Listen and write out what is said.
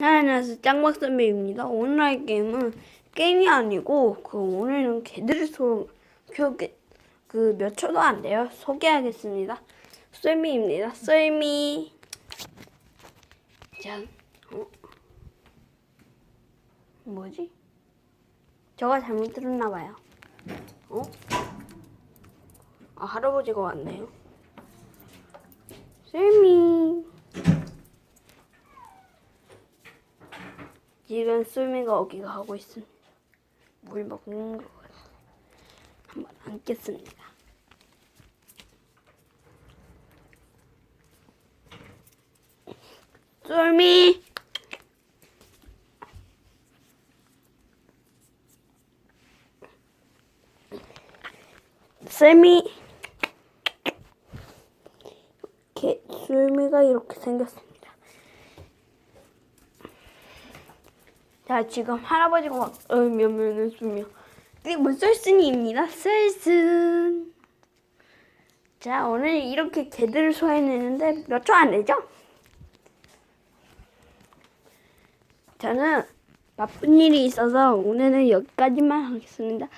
네, 안녕하세요 짱박선배입니다. 오늘 할 게임은 게임이 아니고 그 오늘은 개들 소 교육 그몇 초도 안 돼요. 소개하겠습니다. 썰미입니다. 썰미 자 어? 뭐지? 저가 잘못 들었나 봐요. 어? 아 할아버지가 왔네요. 썰미 지금 쏠미가 어기가 하고 있습니다. 물 먹는 거 한번 안겠습니다. 쏠미 쏠미 이렇게 쏠미가 이렇게 생겼습니다. 자, 지금 할아버지가 막, 어, 몇면을 쓰며. 이거 썰순이입니다. 썰순. 자, 오늘 이렇게 개들을 소화해내는데 몇 초 안 되죠? 저는 바쁜 일이 있어서 오늘은 여기까지만 하겠습니다.